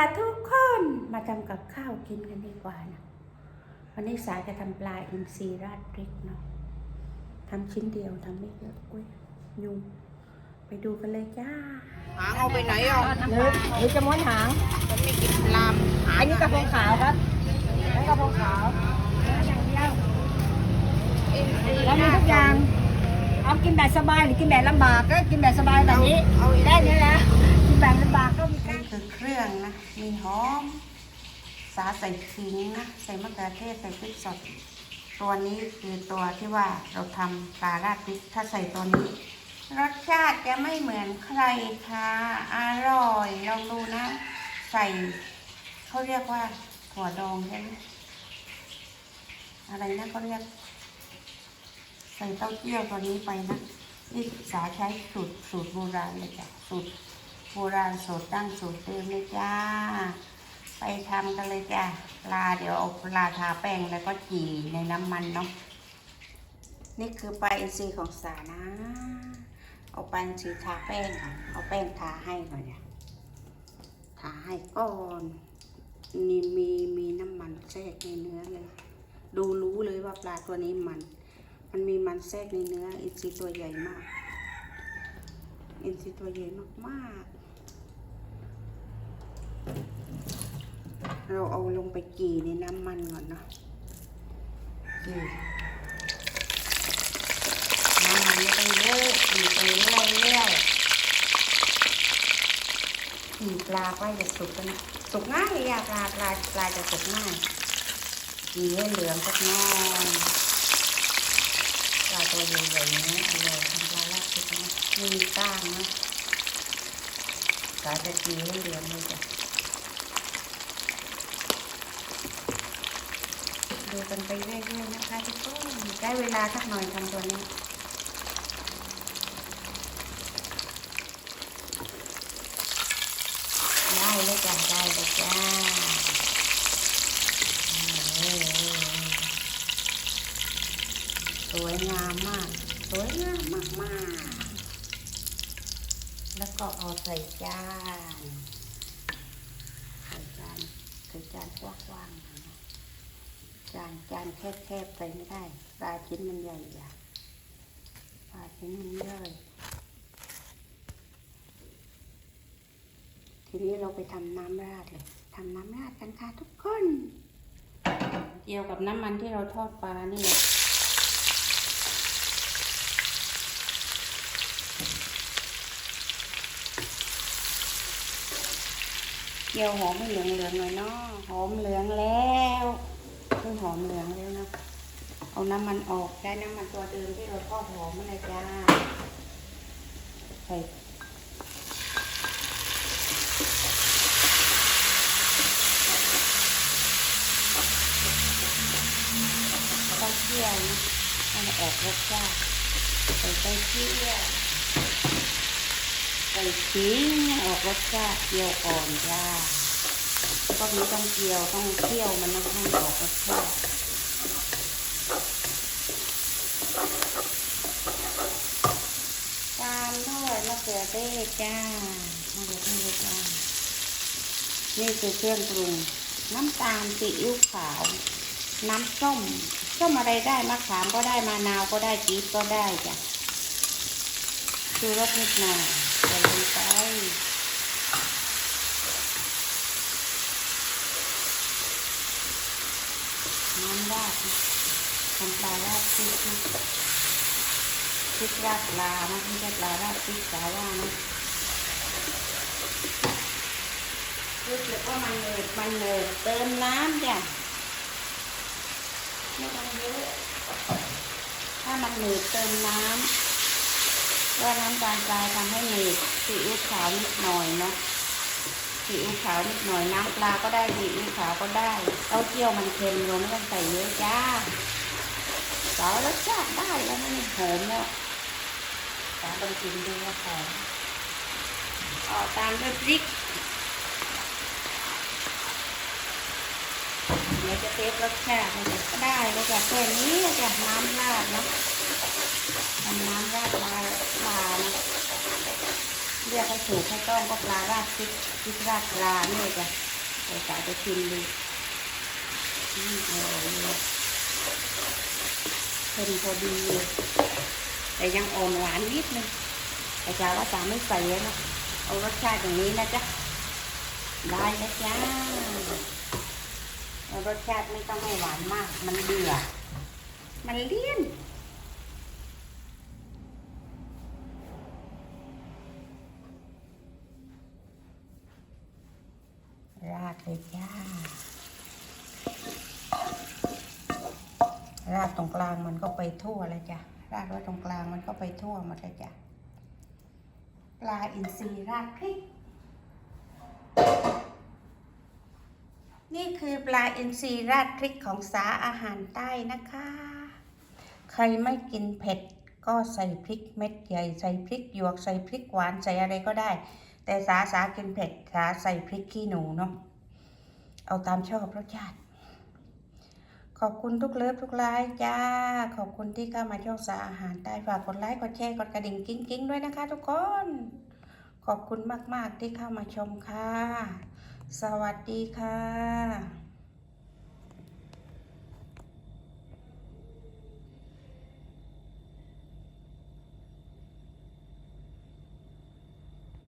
ค่ะทุกคนมาทำกับข้าวกินกันดีกว่านะวันนี้สายจะทำปลาอินทรีราดพริกเนาะทำชิ้นเดียวทำไม่เยอะอุ้ยยุงไปดูกันเลยจ้า หางเอาไปไหนอะหรือหรือจะม้วนหางฉันไม่กินลามหาอันนี้กระเพราขาวครับแล้วกระเพราขาวอย่างเดียวแล้วมีทุกอย่างเอากินแบบสบายหรือกินแบบลำบากก็กินแบบสบายแบบนี้เอาอีกได้นี้แหละกินแบบลำบากก็มีนี่ คือเครื่องนะ มีหอม สาใส่ขิงนะ ใส่มะเขือเทศ ใส่พริกสด ตัวนี้คือตัวที่ว่าเราทำปลาราดพริก ถ้าใส่ตัวนี้ รสชาติจะไม่เหมือนใครค่ะ อร่อย ลองดูนะ ใส่เขาเรียกว่าถั่วดองใช่ไหมอะไรนะเขาเรียก ใส่เต้าเจี้ยวตัวนี้ไปนะนี่ศึกษาใช้สูตรสูตรโบราณเลยจ้ะสูตร โบราณสูตรดั้งสูตรเดิมเลยจ้า ไปทำกันเลยจ้ะปลาเดี๋ยวเอาปลาทาแป้งแล้วก็จี่ในน้ำมันเนาะนี่คือปลาอินทรีย์ของสานะ เอาปลาอินทรีทาแป้งค่ะเอาแป้งทาให้หน่อยเนี่ยทาให้ก่อนนี่มีมีน้ำมันแทรกในเนื้อเลย ดูรู้เลยว่าปลาตัวนี้มัน มันมีมันแทรกในเนื้ออินทรีย์ตัวใหญ่มาก อินทรีย์ตัวใหญ่มากๆ เราเอาลงไปกี่ในน้ำมันก่อนเนาะกี่น้ำมันไม่ต้องเยอะกี่ไปเรื่อยเรื่อยๆกี่ปลาใกล้จะสุกแล้วนะสุกง่ายเลยอะปลาปลาปลาจะสุกง่ายกี่ให้เหลืองสักหน้อยปลาตัวใหญ่ๆนี้อร่อยทำปลาลาดพริกนะไม่มีก้างนะปลาจะกี่ให้เหลืองเลยจ้ะ ดู กันไปเรื่อยๆนะคะทุกคนได้เวลาสักหน่อยทำตัวนี้ได้เลยจ้ะได้เลยจ้าสวยงามมาก สวยงามมากๆ แล้วก็เอาใส่จาน ใส่จาน ใส่จานกว้างๆ จานจานแคบๆไปไม่ได้ปลาชิ้นมันใหญ่อะปลาชิ้นมันย่อยทีนี้เราไปทำน้ำราดเลยทำน้ำราดกันค่ะทุกคนเกี่ยวกับน้ำมันที่เราทอดปลานี่แหละเกี่ยวหอมเหลืองๆหน่อยเนาะหอมเหลืองแล้ว เพิ่งหอมเหลืองแล้วนะ เอาน้ำมันออกได้น้ำมันตัวเดิมที่เราทอดหอมมาเลยจ้าใส่เต้าเจี้ยวนะให้มันออกรสชาติใส่เต้าเจี้ยวใส่ขิงให้ออกรสชาติเจียวอ่อนจ้า พวกนี้ต้องเจียวต้องเคี่ยวมันนะให้ออกรสชาติตามด้วยมะเขือเทศจ้ามะเขือเทศจ้านี่คือเครื่องปรุง น้ำตาลซีอิ๊วขาว น้ำส้มส้มอะไรได้มะขามก็ได้มะนาวก็ได้จี๊ดก็ได้จ้ะชูรสนิดหน่อยใส่ลงไป น้ำราดทำปลาราดพริกนะพริกราดปลานะไม่ใช่ปลาราดพริกสาว่านะรู้สึกว่ามันเหนืดมันเหนืดเติมน้ำจ้ะไม่ต้องเยอะถ้ามันเหนืดเติมน้ำว่าน้ำตาลทรายทำให้เหนืดซีอิ๊วขาวนิดหน่อยเนาะ ซีอิ๊วขาวนิดหน่อยน้ำปลาก็ได้ซีอิ๊วขาวก็ได้เต้าเจี้ยวมันเค็มเราไม่ต้องใส่เยอะจ้าสาวรสชาติได้แล้วนะนี่หอมแล้วสาลองชิมดูว่าหอมอ๋อตามด้วยพริกเดี๋ยวจะเทสรสชาติก็ได้แล้วจากแค่นี้จากน้ำราดเนาะทำน้ำราดปลาปลานะ เรียกให้ถูกให้ต้องก็ปลาราดพริกพริกราดปลาเนี่ยจ้ะเดี๋ยวจ๋าจะชิมดูอืมอร่อยเลยเค็มพอดีเลยแต่ยังอ่อนหวานนิดนึงแต่จ๋าว่าจ๋าไม่ใส่เลยนะเอารสชาติอย่างนี้นะจ๊ะได้นะจ๊ะเอารสชาติไม่ต้องให้หวานมาก มันเบื่อ มันเลี่ยน ราดเลยจ้า ราดตรงกลางมันก็ไปทั่วเลยจ้ะ ราดไว้ตรงกลางมันก็ไปทั่วหมดเลยจ้ะ ปลาอินทรีราดพริก นี่คือปลาอินทรีราดพริกของสาอาหารใต้นะคะ ใครไม่กินเผ็ดก็ใส่พริกเม็ดใหญ่ใส่พริกหยวกใส่พริกหวานใส่อะไรก็ได้ แต่สาสากินเผ็ดสาใส่พริกขี้หนูเนาะ เอาตามชอบรสชาติ ขอบคุณทุกเลิฟทุกไลค์จ้า ขอบคุณที่เข้ามาช่องสาอาหารใต้ฝากกดไลค์กดแชร์กดกระดิ่งกิ้งกิ๊งด้วยนะคะทุกคน ขอบคุณมาก ๆ ที่เข้ามาชมค่ะ สวัสดีค่ะ